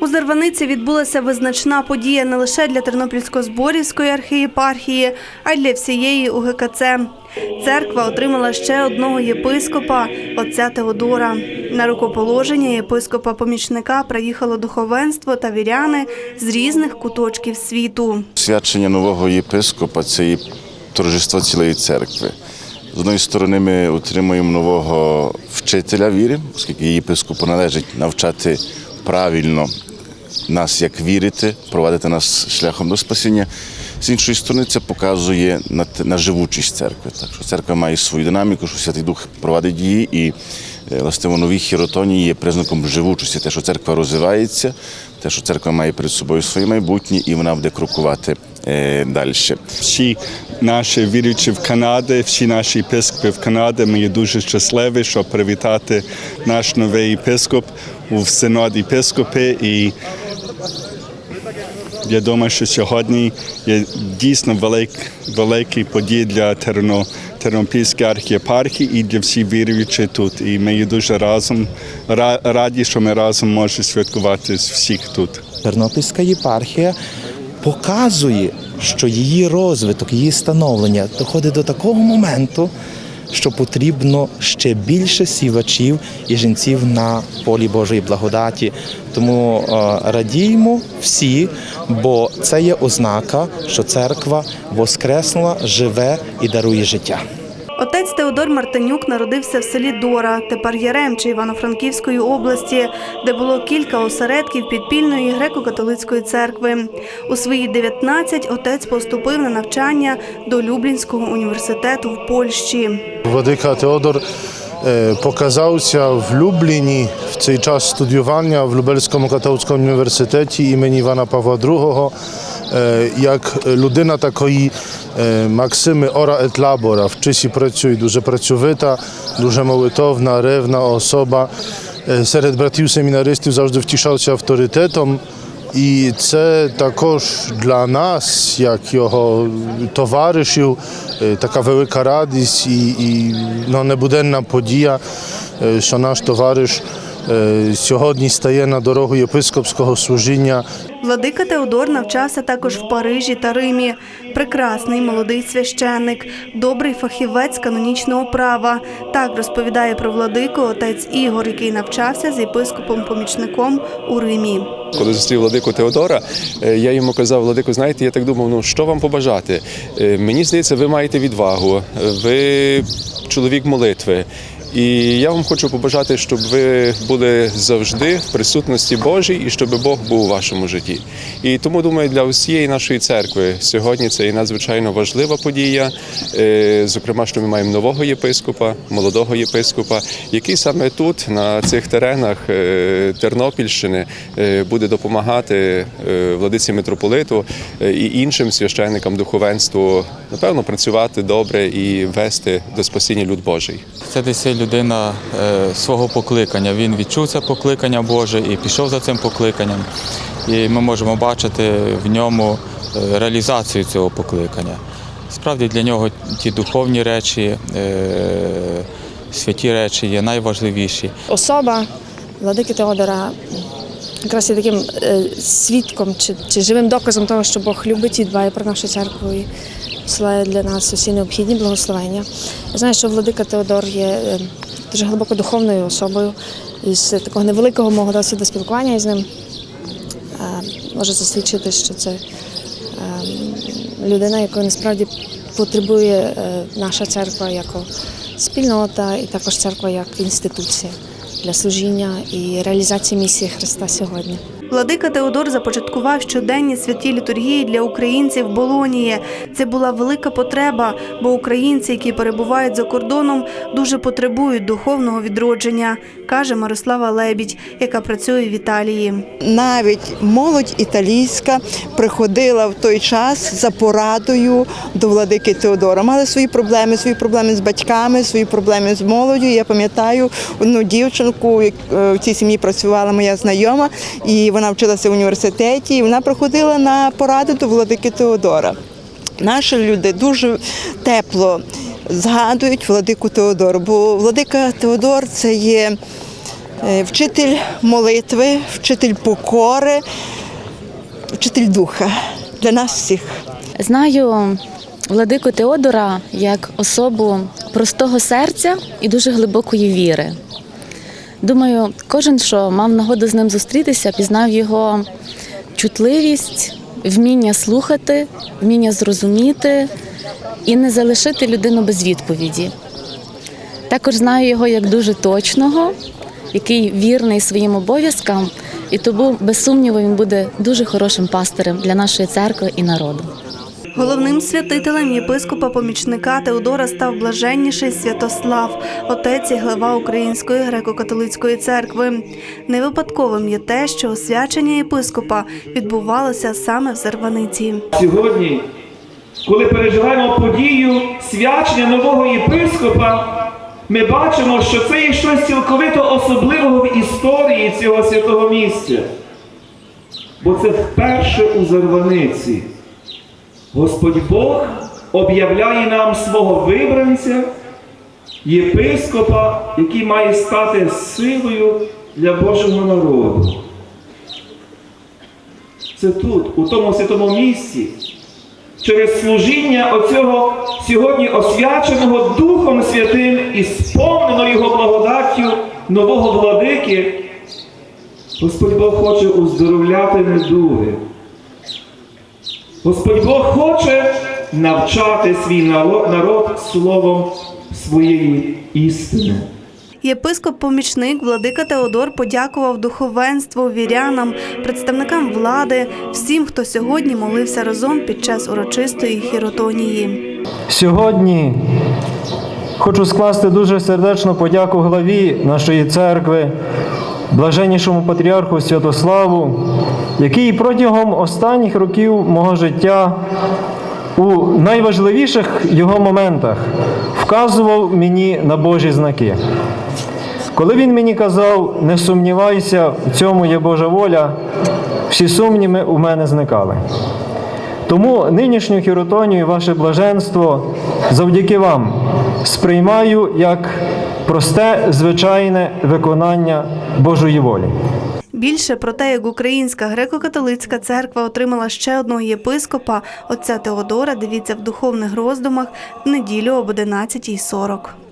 У Зарваниці відбулася визначна подія не лише для Тернопільсько-Зборівської архієпархії, а й для всієї УГКЦ. Церква отримала ще одного єпископа отця Теодора. На рукоположення єпископа-помічника приїхало духовенство та віряни з різних куточків світу. Свячення нового єпископа це торжество цілої церкви. З однієї сторони, ми отримуємо нового вчителя віри, оскільки єпископу належить навчати правильно нас, як вірити, провадити нас шляхом до спасіння. З іншої сторони, це показує на, на живучість церкви. Так що церква має свою динаміку, що Святий Дух провадить її, і е, власне нові хіротонії є признаком живучості, те, що церква розвивається, те, що церква має перед собою своє майбутнє, і вона буде крокувати далі. всі наші віруючі в Канаді, всі наші єпископи в Канаді. Ми є дуже щасливі, щоб привітати наш новий єпископ у синод єпископи. І я думаю, що сьогодні є дійсно велик, великий подій для Терно, Тернопільської архієпархії і для всіх віруючих тут. І ми є дуже разом раді, що ми разом можемо святкувати всіх тут. Тернопільська єпархія показує, що її розвиток, її становлення доходить до такого моменту, що потрібно ще більше сівачів і жінців на полі Божої благодаті. Тому е, радіємо всі, бо це є ознака, що церква воскреснула, живе і дарує життя. Отець Теодор Мартинюк народився в селі Дора, тепер Яремче Івано-Франківської області, де було кілька осередків підпільної греко-католицької церкви. У свої 19 отець поступив на навчання до Люблінського університету в Польщі. Владика Теодор е, показався в Любліні в цей час студіювання в Любельському католицькому університеті імені Івана Павла II е, як людина такої Максими Ора et Labora. Вчись і працює, дуже працьовита, дуже молитовна, ревна особа. Е, Серед братів семінаристів завжди втішався авторитетом. І це також для нас, як його товаришів, е, така велика радість і, і ну, небуденна подія, е, що наш товариш е, сьогодні стає на дорогу єпископського служіння. Владика Теодор навчався також в Парижі та Римі. Прекрасний молодий священник, добрий фахівець канонічного права. Так розповідає про владику отець Ігор, який навчався з єпископом-помічником у Римі. Коли зустрів владику Теодора, е, я йому казав, владику, знаєте, я так думав, ну що вам побажати? Е, Мені здається, ви маєте відвагу, е, ви чоловік молитви. І я вам хочу побажати, щоб ви були завжди в присутності Божій і щоб Бог був у вашому житті. І тому думаю, для всієї нашої церкви сьогодні це і надзвичайно важлива подія. Е, Зокрема, що ми маємо нового єпископа, молодого єпископа, який саме тут, на цих теренах е, Тернопільщини, е, буде допомагати владиці митрополиту і іншим священникам духовенству, напевно, працювати добре і вести до спасіння люд Божий. Це десь людина е, свого покликання. Він відчув це покликання Боже і пішов за цим покликанням. І ми можемо бачити в ньому е, реалізацію цього покликання. Справді для нього ті духовні речі, е, святі речі є найважливіші. особа владики Теодора якраз є таким е, свідком чи, чи живим доказом того, що Бог любить і дбає про нашу церкву і посилає для нас усі необхідні благословення. Я знаю, що владика Теодор є е, дуже глибоко духовною особою. І з такого невеликого мого досвіду спілкування із ним е, можу засвідчити, що це людина, якої насправді потребує наша церква як спільнота, і також церква як інституція для служіння і реалізації місії Христа сьогодні. Владика Теодор започаткував щоденні святі літургії для українців Болонії. Це була велика потреба, бо українці, які перебувають за кордоном, дуже потребують духовного відродження, каже Мирослава Лебідь, яка працює в Італії. Навіть молодь італійська приходила в той час за порадою до владики Теодора. Мали свої проблеми, свої проблеми з батьками, свої проблеми з молоддю. Я пам'ятаю одну дівчинку, е, в цій сім'ї працювала моя знайома, і вона вчилася в університеті. І вона приходила на поради до владики Теодора. Наші люди дуже тепло згадують владику Теодору, бо владика Теодор це є е, вчитель молитви, вчитель покори, вчитель духа для нас всіх. Знаю владику Теодора як особу простого серця і дуже глибокої віри. Думаю, кожен, що мав нагоду з ним зустрітися, пізнав його чутливість, вміння слухати, вміння зрозуміти і не залишити людину без відповіді. Також знаю його як дуже точного, який вірний своїм обов'язкам, і тому, без сумніву, він буде дуже хорошим пастирем для нашої церкви і народу. Головним святителем єпископа помічника Теодора став блаженніший Святослав, отець і глава Української греко-католицької церкви. Не випадковим є те, що освячення єпископа відбувалося саме в Зарваниці. Сьогодні, коли переживаємо подію свячення нового єпископа, ми бачимо, що це є щось цілковито особливого в історії цього святого місця. Бо це вперше у Зарваниці. Господь Бог об'являє нам свого вибранця, єпископа, який має стати силою для Божого народу. Це тут, у тому святому місці, через служіння оцього сьогодні освяченого Духом Святим і сповнено Його благодаттю нового владики, Господь Бог хоче уздоровляти недуги. Господь Бог хоче навчати свій народ словом своєї істини. Єпископ-помічник владика Теодор подякував духовенству, вірянам, представникам влади, всім, хто сьогодні молився разом під час урочистої хіротонії. Сьогодні хочу скласти дуже сердечну подяку главі нашої церкви, блаженнішому патріарху Святославу, який протягом останніх років мого життя у найважливіших його моментах вказував мені на Божі знаки. Коли він мені казав, не сумнівайся, в цьому є Божа воля, всі сумніви у мене зникали. Тому нинішню хіротонію, ваше блаженство, завдяки вам сприймаю як просте, звичайне виконання Божої волі. Більше про те, як Українська греко-католицька церква отримала ще одного єпископа, отця Теодора, дивіться в духовних роздумах в неділю об 11.40.